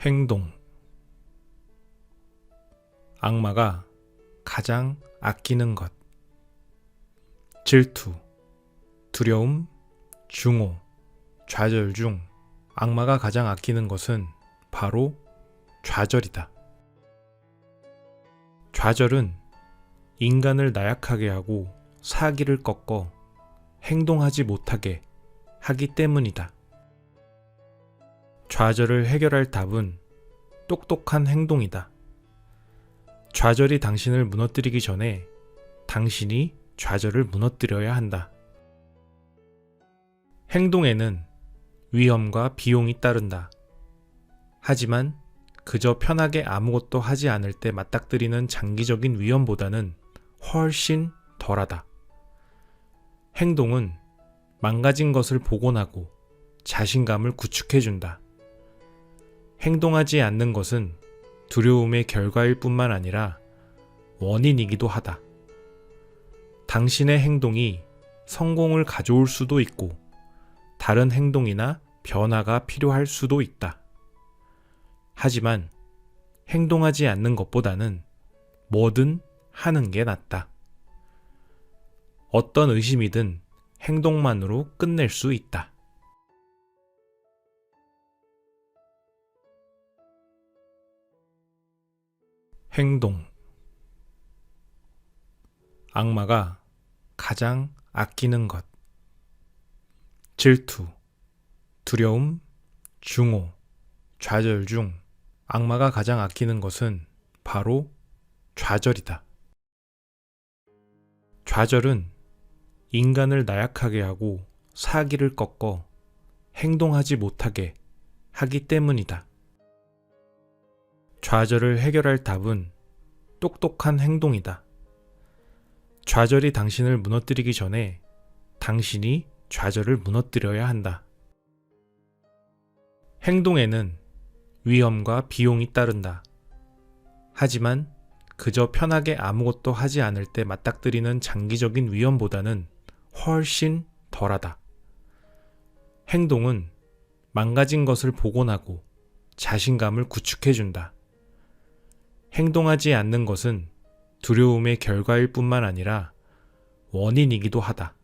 행동 악마가 가장 아끼는 것 질투 두려움 중호 좌절 중 악마가 가장 아끼는 것은 바로 좌절이다. 좌절은 인간을 나약하게 하고 사기를 꺾어 행동하지 못하게 하기 때문이다. 좌절을 해결할 답은 똑똑한 행동이다. 좌절이 당신을 무너뜨리기 전에 당신이 좌절을 무너뜨려야 한다. 행동에는 위험과 비용이 따른다. 하지만 그저 편하게 아무것도 하지 않을 때 맞닥뜨리는 장기적인 위험보다는 훨씬 덜하다. 행동은 망가진 것을 복원하고 자신감을 구축해준다. 행동하지 않는 것은 두려움의 결과일 뿐만 아니라 원인이기도 하다. 당신의 행동이 성공을 가져올 수도 있고 다른 행동이나 변화가 필요할 수도 있다. 하지만 행동하지 않는 것보다는 뭐든 하는 게 낫다. 어떤 의심이든 행동만으로 끝낼 수 있다. 행동 악마가 가장 아끼는 것 질투 두려움 중호 좌절 중 악마가 가장 아끼는 것은 바로 좌절이다. 좌절은 인간을 나약하게 하고 사기를 꺾어 행동하지 못하게 하기 때문이다. 좌절을 해결할 답은 똑똑한 행동이다. 좌절이 당신을 무너뜨리기 전에 당신이 좌절을 무너뜨려야 한다. 행동에는 위험과 비용이 따른다. 하지만 그저 편하게 아무것도 하지 않을 때 맞닥뜨리는 장기적인 위험보다는 훨씬 덜하다. 행동은 망가진 것을 복원하고 자신감을 구축해준다. 행동하지 않는 것은 두려움의 결과일 뿐만 아니라 원인이기도 하다.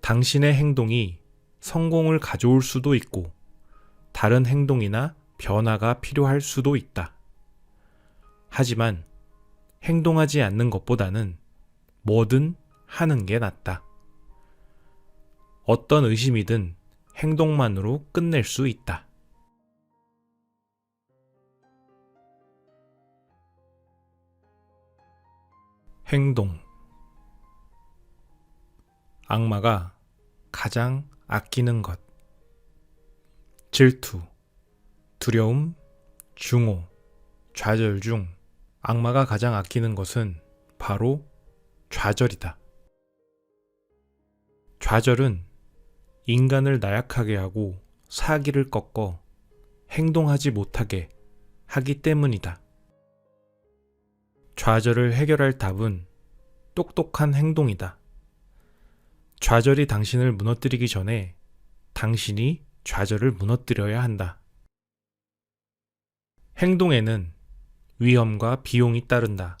당신의 행동이 성공을 가져올 수도 있고 다른 행동이나 변화가 필요할 수도 있다. 하지만 행동하지 않는 것보다는 뭐든 하는 게 낫다. 어떤 의심이든 행동만으로 끝낼 수 있다. 행동 악마가 가장 아끼는 것 질투 두려움 중호 좌절 중 악마가 가장 아끼는 것은 바로 좌절이다. 좌절은 인간을 나약하게 하고 사기를 꺾어 행동하지 못하게 하기 때문이다. 좌절을 해결할 답은 똑똑한 행동이다. 좌절이 당신을 무너뜨리기 전에 당신이 좌절을 무너뜨려야 한다. 행동에는 위험과 비용이 따른다.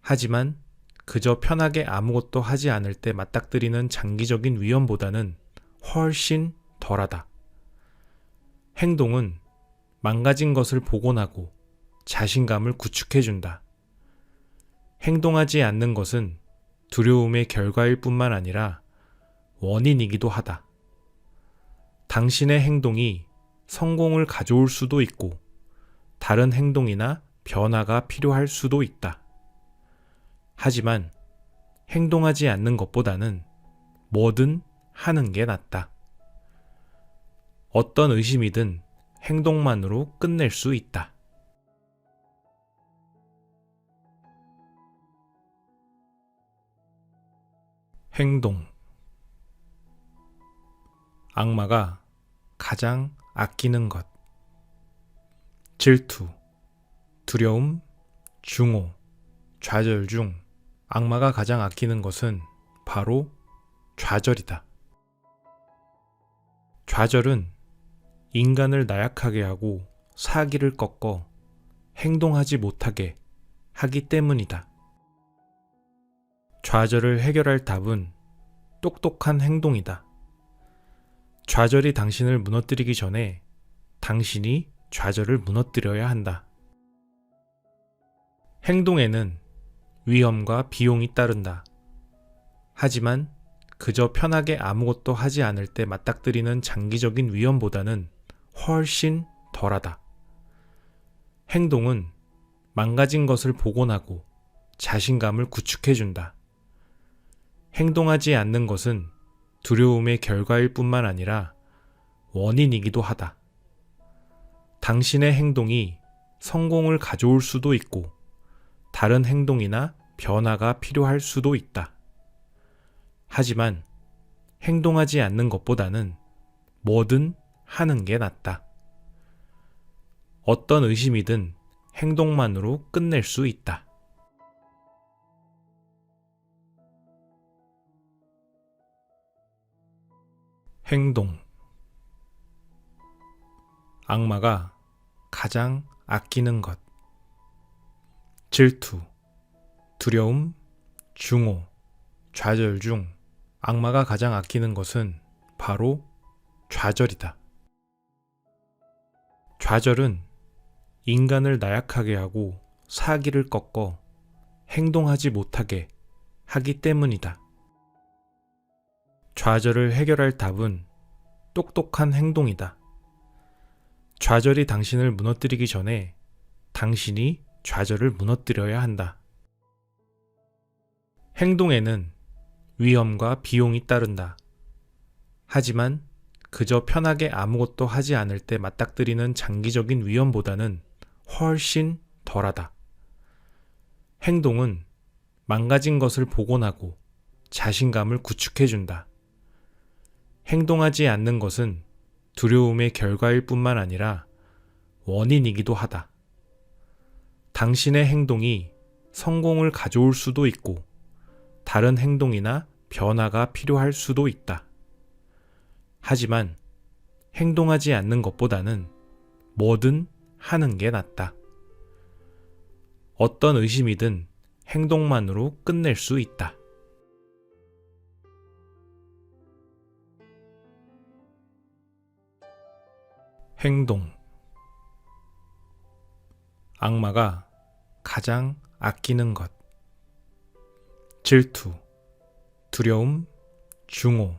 하지만 그저 편하게 아무것도 하지 않을 때 맞닥뜨리는 장기적인 위험보다는 훨씬 덜하다. 행동은 망가진 것을 복원하고 자신감을 구축해준다. 행동하지 않는 것은 두려움의 결과일 뿐만 아니라 원인이기도 하다. 당신의 행동이 성공을 가져올 수도 있고 다른 행동이나 변화가 필요할 수도 있다. 하지만 행동하지 않는 것보다는 뭐든 하는 게 낫다. 어떤 의심이든 행동만으로 끝낼 수 있다. 행동 악마가 가장 아끼는 것 질투 두려움 중호 좌절 중 악마가 가장 아끼는 것은 바로 좌절이다. 좌절은 인간을 나약하게 하고 사기를 꺾어 행동하지 못하게 하기 때문이다. 좌절을 해결할 답은 똑똑한 행동이다. 좌절이 당신을 무너뜨리기 전에 당신이 좌절을 무너뜨려야 한다. 행동에는 위험과 비용이 따른다. 하지만 그저 편하게 아무것도 하지 않을 때 맞닥뜨리는 장기적인 위험보다는 훨씬 덜하다. 행동은 망가진 것을 복원하고 자신감을 구축해준다. 행동하지 않는 것은 두려움의 결과일 뿐만 아니라 원인이기도 하다. 당신의 행동이 성공을 가져올 수도 있고 다른 행동이나 변화가 필요할 수도 있다. 하지만 행동하지 않는 것보다는 뭐든 하는 게 낫다. 어떤 의심이든 행동만으로 끝낼 수 있다. 행동 악마가 가장 아끼는 것 질투, 두려움, 중호, 좌절 중 악마가 가장 아끼는 것은 바로 좌절이다. 좌절은 인간을 나약하게 하고 사기를 꺾어 행동하지 못하게 하기 때문이다. 좌절을 해결할 답은 똑똑한 행동이다. 좌절이 당신을 무너뜨리기 전에 당신이 좌절을 무너뜨려야 한다. 행동에는 위험과 비용이 따른다. 하지만 그저 편하게 아무것도 하지 않을 때 맞닥뜨리는 장기적인 위험보다는 훨씬 덜하다. 행동은 망가진 것을 복원하고 자신감을 구축해준다. 행동하지 않는 것은 두려움의 결과일 뿐만 아니라 원인이기도 하다. 당신의 행동이 성공을 가져올 수도 있고 다른 행동이나 변화가 필요할 수도 있다. 하지만 행동하지 않는 것보다는 뭐든 하는 게 낫다. 어떤 의심이든 행동만으로 끝낼 수 있다. 행동 악마가 가장 아끼는 것 질투, 두려움, 중호,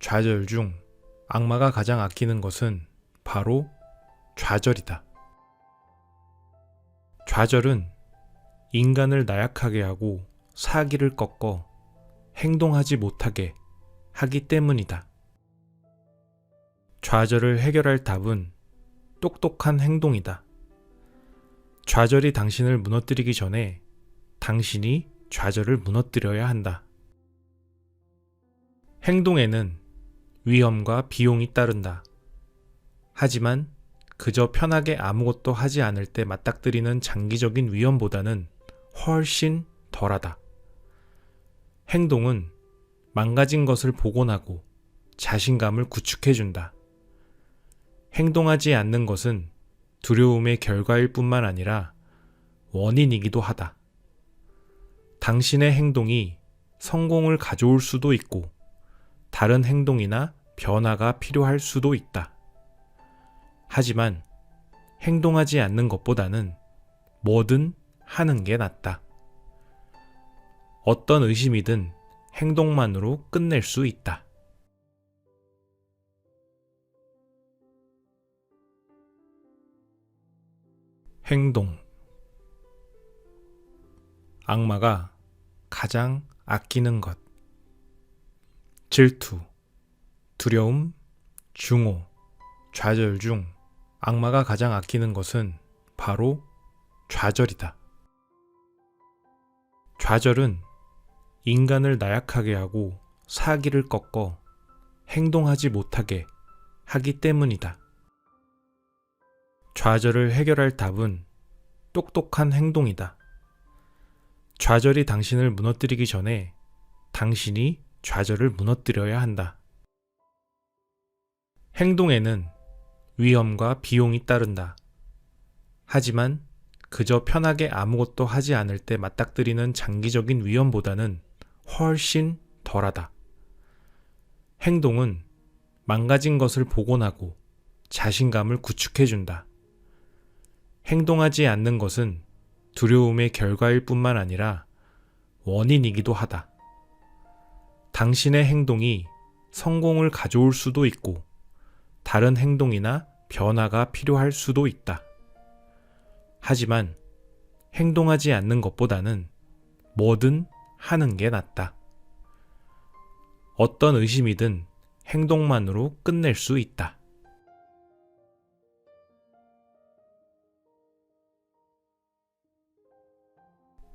좌절 중 악마가 가장 아끼는 것은 바로 좌절이다. 좌절은 인간을 나약하게 하고 사기를 꺾어 행동하지 못하게 하기 때문이다. 좌절을 해결할 답은 똑똑한 행동이다. 좌절이 당신을 무너뜨리기 전에 당신이 좌절을 무너뜨려야 한다. 행동에는 위험과 비용이 따른다. 하지만 그저 편하게 아무것도 하지 않을 때 맞닥뜨리는 장기적인 위험보다는 훨씬 덜하다. 행동은 망가진 것을 복원하고 자신감을 구축해준다. 행동하지 않는 것은 두려움의 결과일 뿐만 아니라 원인이기도 하다. 당신의 행동이 성공을 가져올 수도 있고 다른 행동이나 변화가 필요할 수도 있다. 하지만 행동하지 않는 것보다는 뭐든 하는 게 낫다. 어떤 의심이든 행동만으로 끝낼 수 있다. 행동 악마가 가장 아끼는 것 질투, 두려움, 중호, 좌절 중 악마가 가장 아끼는 것은 바로 좌절이다. 좌절은 인간을 나약하게 하고 사기를 꺾어 행동하지 못하게 하기 때문이다. 좌절을 해결할 답은 똑똑한 행동이다. 좌절이 당신을 무너뜨리기 전에 당신이 좌절을 무너뜨려야 한다. 행동에는 위험과 비용이 따른다. 하지만 그저 편하게 아무것도 하지 않을 때 맞닥뜨리는 장기적인 위험보다는 훨씬 덜하다. 행동은 망가진 것을 복원하고 자신감을 구축해준다. 행동하지 않는 것은 두려움의 결과일 뿐만 아니라 원인이기도 하다. 당신의 행동이 성공을 가져올 수도 있고 다른 행동이나 변화가 필요할 수도 있다. 하지만 행동하지 않는 것보다는 뭐든 하는 게 낫다. 어떤 의심이든 행동만으로 끝낼 수 있다.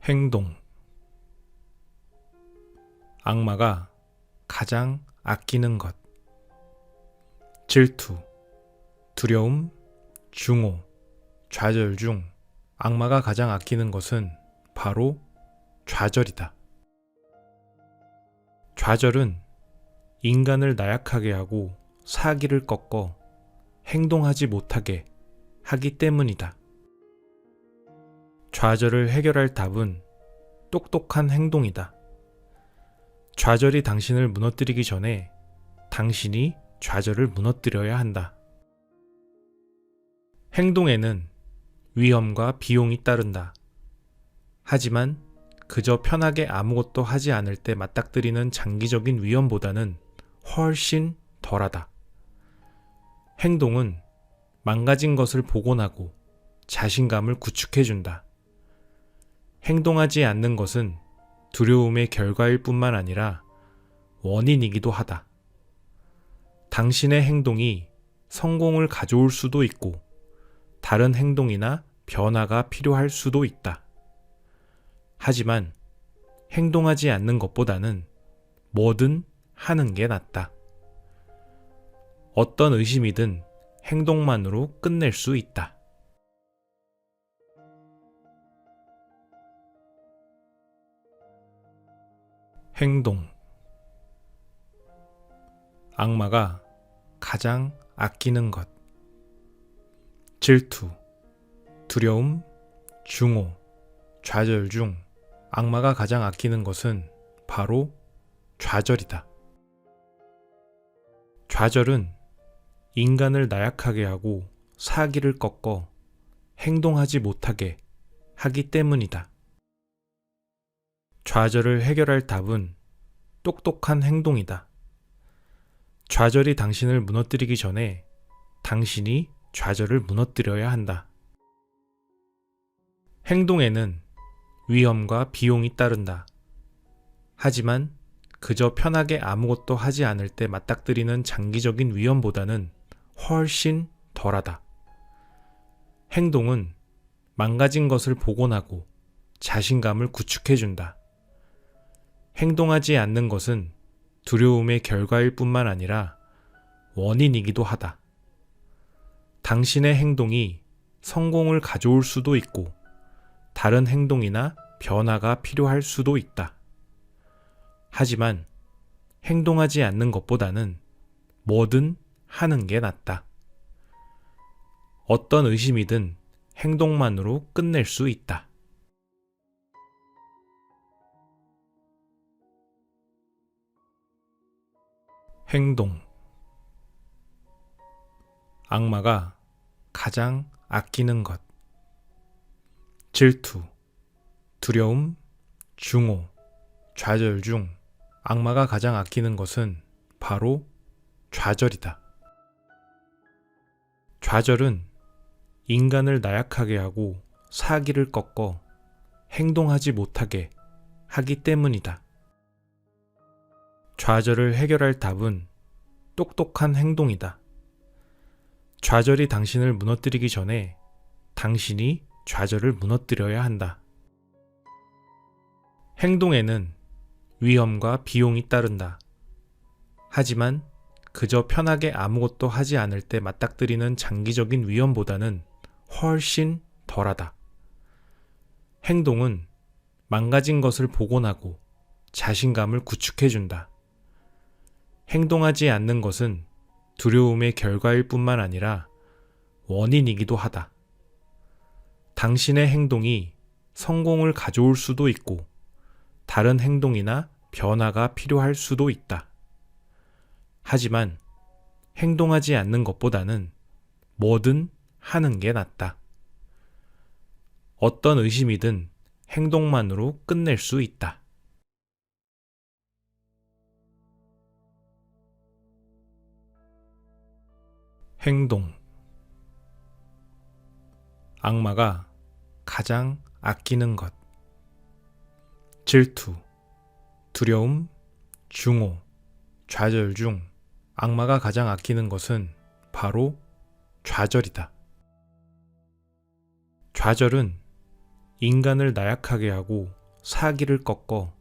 행동 악마가 가장 아끼는 것 질투, 두려움, 중호, 좌절 중 악마가 가장 아끼는 것은 바로 좌절이다. 좌절은 인간을 나약하게 하고 사기를 꺾어 행동하지 못하게 하기 때문이다. 좌절을 해결할 답은 똑똑한 행동이다. 좌절이 당신을 무너뜨리기 전에 당신이 좌절을 무너뜨려야 한다. 행동에는 위험과 비용이 따른다. 하지만 그저 편하게 아무것도 하지 않을 때 맞닥뜨리는 장기적인 위험보다는 훨씬 덜하다. 행동은 망가진 것을 복원하고 자신감을 구축해준다. 행동하지 않는 것은 두려움의 결과일 뿐만 아니라 원인이기도 하다. 당신의 행동이 성공을 가져올 수도 있고 다른 행동이나 변화가 필요할 수도 있다. 하지만 행동하지 않는 것보다는 뭐든 하는 게 낫다. 어떤 의심이든 행동만으로 끝낼 수 있다. 행동 악마가 가장 아끼는 것 질투, 두려움, 중호, 좌절 중 악마가 가장 아끼는 것은 바로 좌절이다. 좌절은 인간을 나약하게 하고 사기를 꺾어 행동하지 못하게 하기 때문이다. 좌절을 해결할 답은 똑똑한 행동이다. 좌절이 당신을 무너뜨리기 전에 당신이 좌절을 무너뜨려야 한다. 행동에는 위험과 비용이 따른다. 하지만 그저 편하게 아무것도 하지 않을 때 맞닥뜨리는 장기적인 위험보다는 훨씬 덜하다. 행동은 망가진 것을 복원하고 자신감을 구축해준다. 행동하지 않는 것은 두려움의 결과일 뿐만 아니라 원인이기도 하다. 당신의 행동이 성공을 가져올 수도 있고 다른 행동이나 변화가 필요할 수도 있다. 하지만 행동하지 않는 것보다는 뭐든 하는 게 낫다. 어떤 의심이든 행동만으로 끝낼 수 있다. 행동 악마가 가장 아끼는 것 질투, 두려움, 중호, 좌절 중 악마가 가장 아끼는 것은 바로 좌절이다. 좌절은 인간을 나약하게 하고 사기를 꺾어 행동하지 못하게 하기 때문이다. 좌절을 해결할 답은 똑똑한 행동이다. 좌절이 당신을 무너뜨리기 전에 당신이 좌절을 무너뜨려야 한다. 행동에는 위험과 비용이 따른다. 하지만 그저 편하게 아무것도 하지 않을 때 맞닥뜨리는 장기적인 위험보다는 훨씬 덜하다. 행동은 망가진 것을 복원하고 자신감을 구축해준다. 행동하지 않는 것은 두려움의 결과일 뿐만 아니라 원인이기도 하다. 당신의 행동이 성공을 가져올 수도 있고 다른 행동이나 변화가 필요할 수도 있다. 하지만 행동하지 않는 것보다는 뭐든 하는 게 낫다. 어떤 의심이든 행동만으로 끝낼 수 있다. 행동 악마가 가장 아끼는 것 질투, 두려움, 중호, 좌절 중 악마가 가장 아끼는 것은 바로 좌절이다. 좌절은 인간을 나약하게 하고 사기를 꺾어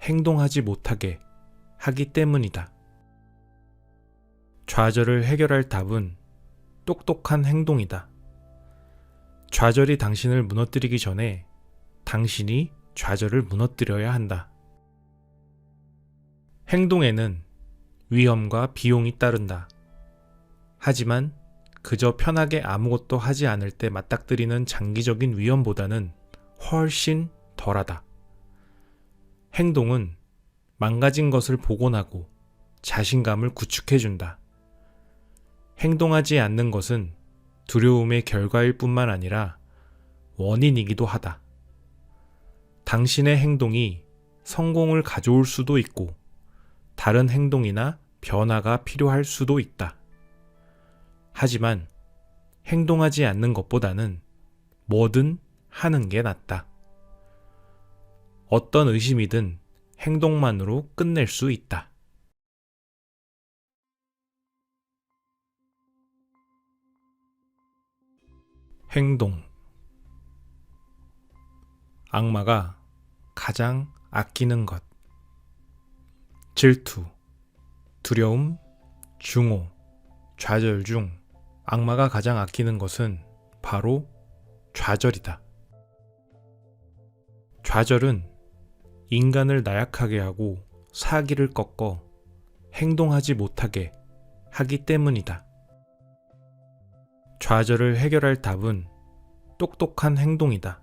행동하지 못하게 하기 때문이다. 좌절을 해결할 답은 똑똑한 행동이다. 좌절이 당신을 무너뜨리기 전에 당신이 좌절을 무너뜨려야 한다. 행동에는 위험과 비용이 따른다. 하지만 그저 편하게 아무것도 하지 않을 때 맞닥뜨리는 장기적인 위험보다는 훨씬 덜하다. 행동은 망가진 것을 복원하고 자신감을 구축해준다. 행동하지 않는 것은 두려움의 결과일 뿐만 아니라 원인이기도 하다. 당신의 행동이 성공을 가져올 수도 있고 다른 행동이나 변화가 필요할 수도 있다. 하지만 행동하지 않는 것보다는 뭐든 하는 게 낫다. 어떤 의심이든 행동만으로 끝낼 수 있다. 행동 악마가 가장 아끼는 것 질투, 두려움, 중호, 좌절 중 악마가 가장 아끼는 것은 바로 좌절이다. 좌절은 인간을 나약하게 하고 사기를 꺾어 행동하지 못하게 하기 때문이다. 좌절을 해결할 답은 똑똑한 행동이다.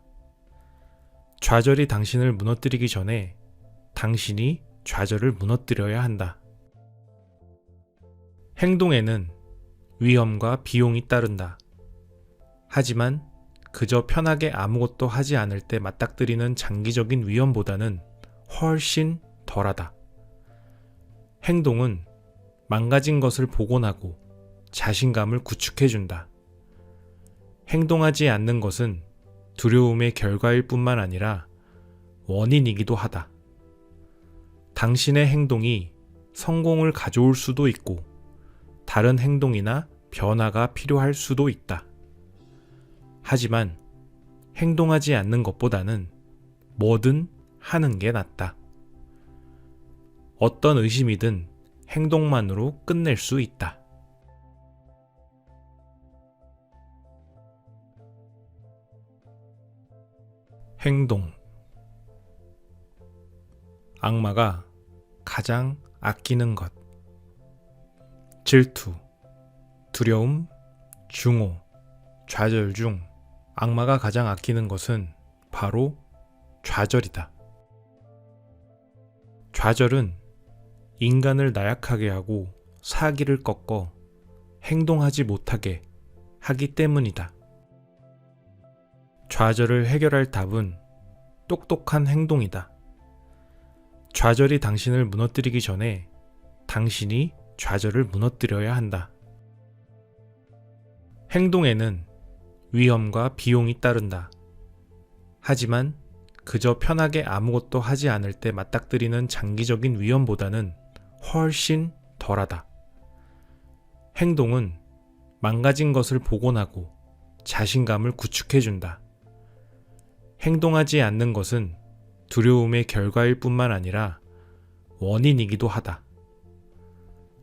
좌절이 당신을 무너뜨리기 전에 당신이 좌절을 무너뜨려야 한다. 행동에는 위험과 비용이 따른다. 하지만 그저 편하게 아무것도 하지 않을 때 맞닥뜨리는 장기적인 위험보다는 훨씬 덜하다. 행동은 망가진 것을 복원하고 자신감을 구축해준다. 행동하지 않는 것은 두려움의 결과일 뿐만 아니라 원인이기도 하다. 당신의 행동이 성공을 가져올 수도 있고 다른 행동이나 변화가 필요할 수도 있다. 하지만 행동하지 않는 것보다는 뭐든 하는 게 낫다. 어떤 의심이든 행동만으로 끝낼 수 있다. 행동 악마가 가장 아끼는 것 질투, 두려움, 중호, 좌절 중 악마가 가장 아끼는 것은 바로 좌절이다. 좌절은 인간을 나약하게 하고 사기를 꺾어 행동하지 못하게 하기 때문이다. 좌절을 해결할 답은 똑똑한 행동이다. 좌절이 당신을 무너뜨리기 전에 당신이 좌절을 무너뜨려야 한다. 행동에는 위험과 비용이 따른다. 하지만 그저 편하게 아무것도 하지 않을 때 맞닥뜨리는 장기적인 위험보다는 훨씬 덜하다. 행동은 망가진 것을 복원하고 자신감을 구축해준다. 행동하지 않는 것은 두려움의 결과일 뿐만 아니라 원인이기도 하다.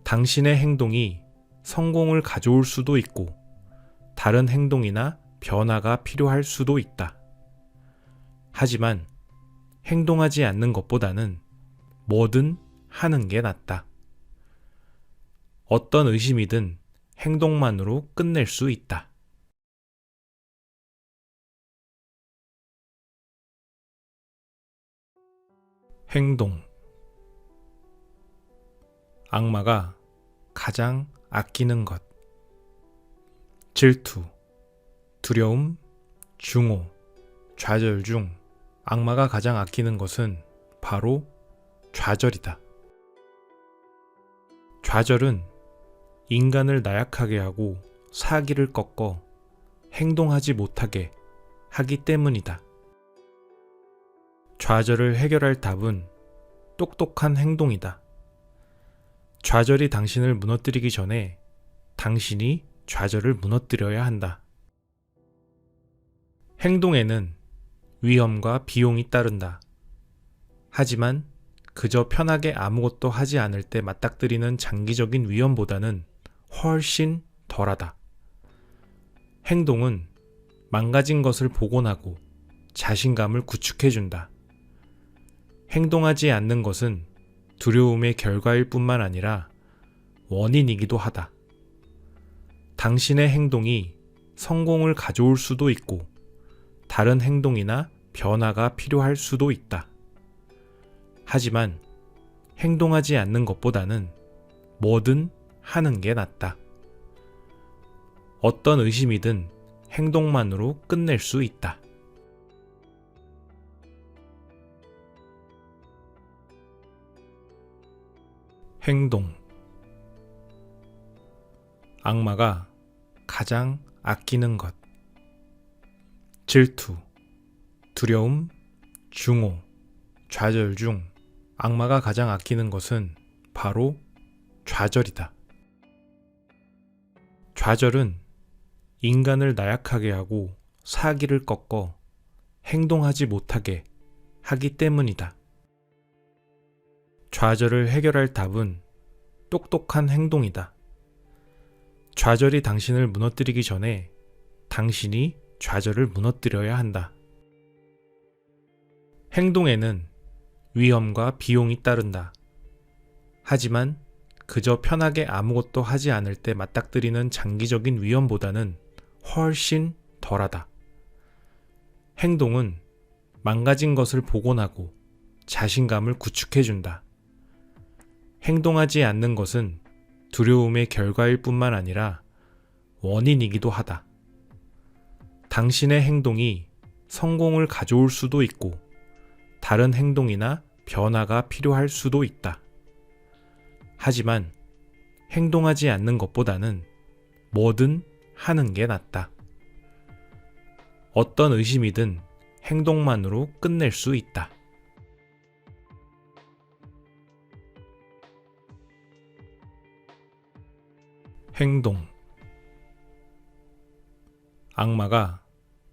당신의 행동이 성공을 가져올 수도 있고 다른 행동이나 변화가 필요할 수도 있다. 하지만 행동하지 않는 것보다는 뭐든 하는 게 낫다. 어떤 의심이든 행동만으로 끝낼 수 있다. 행동 악마가 가장 아끼는 것 질투 두려움 중호 좌절 중 악마가 가장 아끼는 것은 바로 좌절이다. 좌절은 인간을 나약하게 하고 사기를 꺾어 행동하지 못하게 하기 때문이다. 좌절을 해결할 답은 똑똑한 행동이다. 좌절이 당신을 무너뜨리기 전에 당신이 좌절을 무너뜨려야 한다. 행동에는 위험과 비용이 따른다. 하지만 그저 편하게 아무것도 하지 않을 때 맞닥뜨리는 장기적인 위험보다는 훨씬 덜하다. 행동은 망가진 것을 복원하고 자신감을 구축해준다. 행동하지 않는 것은 두려움의 결과일 뿐만 아니라 원인이기도 하다. 당신의 행동이 성공을 가져올 수도 있고 다른 행동이나 변화가 필요할 수도 있다. 하지만 행동하지 않는 것보다는 뭐든 하는 게 낫다. 어떤 의심이든 행동만으로 끝낼 수 있다. 행동 악마가 가장 아끼는 것 질투 두려움 중호 좌절 중 악마가 가장 아끼는 것은 바로 좌절이다. 좌절은 인간을 나약하게 하고 사기를 꺾어 행동하지 못하게 하기 때문이다. 좌절을 해결할 답은 똑똑한 행동이다. 좌절이 당신을 무너뜨리기 전에 당신이 좌절을 무너뜨려야 한다. 행동에는 위험과 비용이 따른다. 하지만 그저 편하게 아무것도 하지 않을 때 맞닥뜨리는 장기적인 위험보다는 훨씬 덜하다. 행동은 망가진 것을 복원하고 자신감을 구축해준다. 행동하지 않는 것은 두려움의 결과일 뿐만 아니라 원인이기도 하다. 당신의 행동이 성공을 가져올 수도 있고 다른 행동이나 변화가 필요할 수도 있다. 하지만 행동하지 않는 것보다는 뭐든 하는 게 낫다. 어떤 의심이든 행동만으로 끝낼 수 있다. 행동 악마가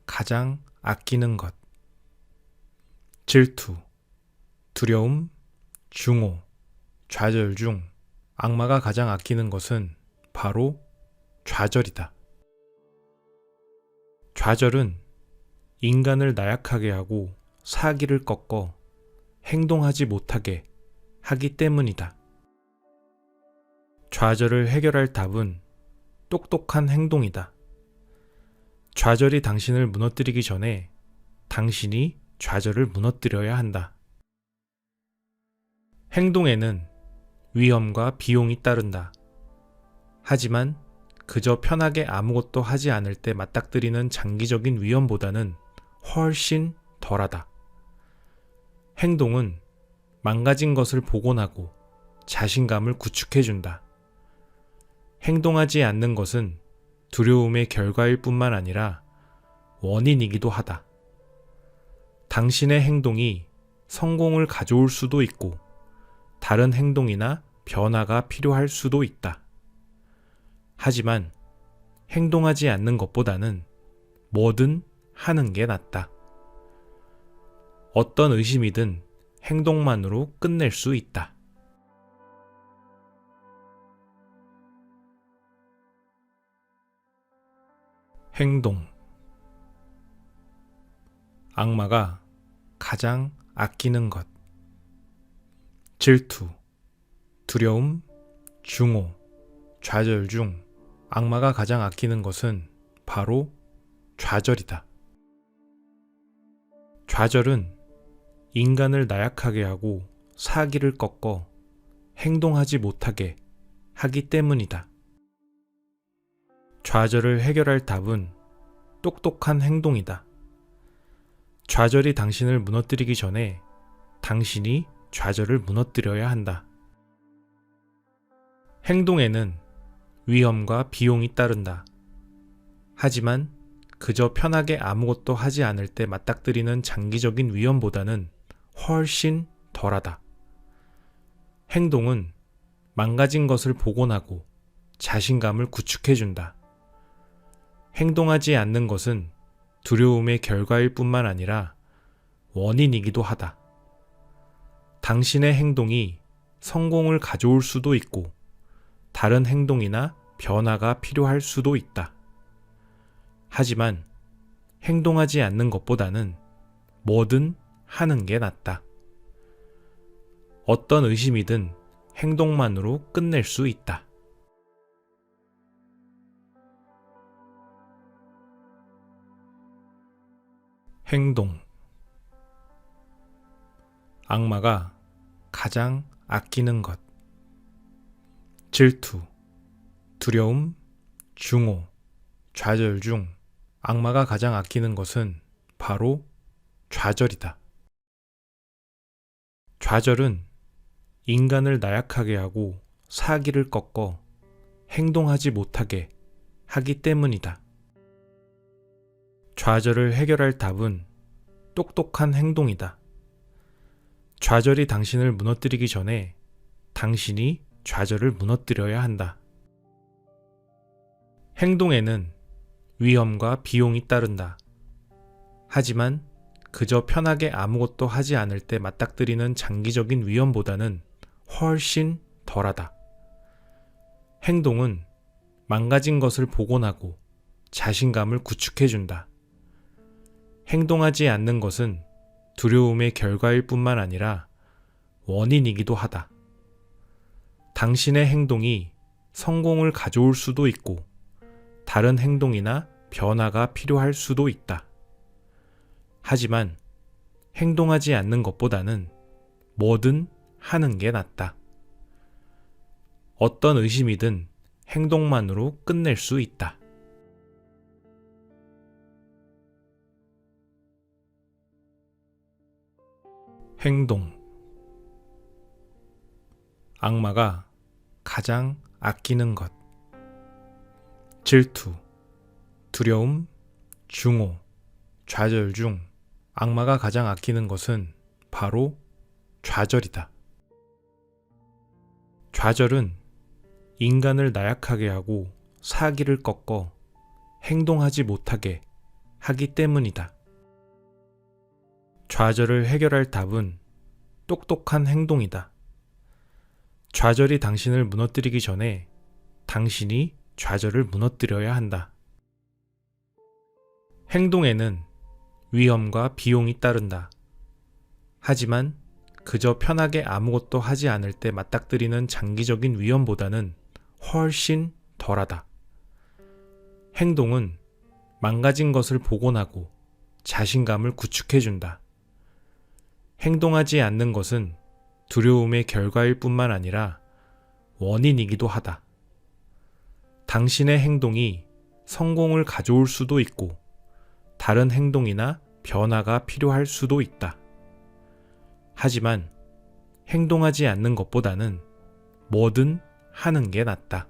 가장 아끼는 것 질투 두려움 중호 좌절 중 악마가 가장 아끼는 것은 바로 좌절이다. 좌절은 인간을 나약하게 하고 사기를 꺾어 행동하지 못하게 하기 때문이다. 좌절을 해결할 답은 똑똑한 행동이다. 좌절이 당신을 무너뜨리기 전에 당신이 좌절을 무너뜨려야 한다. 행동에는 위험과 비용이 따른다. 하지만 그저 편하게 아무것도 하지 않을 때 맞닥뜨리는 장기적인 위험보다는 훨씬 덜하다. 행동은 망가진 것을 복원하고 자신감을 구축해준다. 행동하지 않는 것은 두려움의 결과일 뿐만 아니라 원인이기도 하다. 당신의 행동이 성공을 가져올 수도 있고 다른 행동이나 변화가 필요할 수도 있다. 하지만 행동하지 않는 것보다는 뭐든 하는 게 낫다. 어떤 의심이든 행동만으로 끝낼 수 있다. 행동 악마가 가장 아끼는 것 질투 두려움 중호 좌절 중 악마가 가장 아끼는 것은 바로 좌절이다. 좌절은 인간을 나약하게 하고 사기를 꺾어 행동하지 못하게 하기 때문이다. 좌절을 해결할 답은 똑똑한 행동이다. 좌절이 당신을 무너뜨리기 전에 당신이 좌절을 무너뜨려야 한다. 행동에는 위험과 비용이 따른다. 하지만 그저 편하게 아무것도 하지 않을 때 맞닥뜨리는 장기적인 위험보다는 훨씬 덜하다. 행동은 망가진 것을 복원하고 자신감을 구축해준다. 행동하지 않는 것은 두려움의 결과일 뿐만 아니라 원인이기도 하다. 당신의 행동이 성공을 가져올 수도 있고 다른 행동이나 변화가 필요할 수도 있다. 하지만 행동하지 않는 것보다는 뭐든 하는 게 낫다. 어떤 의심이든 행동만으로 끝낼 수 있다. 행동 악마가 가장 아끼는 것 질투, 두려움, 중호, 좌절 중 악마가 가장 아끼는 것은 바로 좌절이다. 좌절은 인간을 나약하게 하고 사기를 꺾어 행동하지 못하게 하기 때문이다. 좌절을 해결할 답은 똑똑한 행동이다. 좌절이 당신을 무너뜨리기 전에 당신이 좌절을 무너뜨려야 한다. 행동에는 위험과 비용이 따른다. 하지만 그저 편하게 아무것도 하지 않을 때 맞닥뜨리는 장기적인 위험보다는 훨씬 덜하다. 행동은 망가진 것을 복원하고 자신감을 구축해준다. 행동하지 않는 것은 두려움의 결과일 뿐만 아니라 원인이기도 하다. 당신의 행동이 성공을 가져올 수도 있고 다른 행동이나 변화가 필요할 수도 있다. 하지만 행동하지 않는 것보다는 뭐든 하는 게 낫다. 어떤 의심이든 행동만으로 끝낼 수 있다. 행동 악마가 가장 아끼는 것 질투, 두려움, 중호, 좌절 중 악마가 가장 아끼는 것은 바로 좌절이다. 좌절은 인간을 나약하게 하고 사기를 꺾어 행동하지 못하게 하기 때문이다. 좌절을 해결할 답은 똑똑한 행동이다. 좌절이 당신을 무너뜨리기 전에 당신이 좌절을 무너뜨려야 한다. 행동에는 위험과 비용이 따른다. 하지만 그저 편하게 아무것도 하지 않을 때 맞닥뜨리는 장기적인 위험보다는 훨씬 덜하다. 행동은 망가진 것을 복원하고 자신감을 구축해준다. 행동하지 않는 것은 두려움의 결과일 뿐만 아니라 원인이기도 하다. 당신의 행동이 성공을 가져올 수도 있고 다른 행동이나 변화가 필요할 수도 있다. 하지만 행동하지 않는 것보다는 뭐든 하는 게 낫다.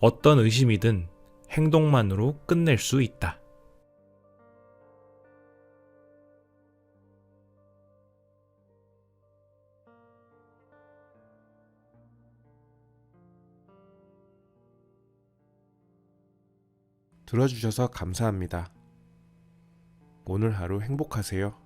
어떤 의심이든 행동만으로 끝낼 수 있다. 들어주셔서 감사합니다. 오늘 하루 행복하세요.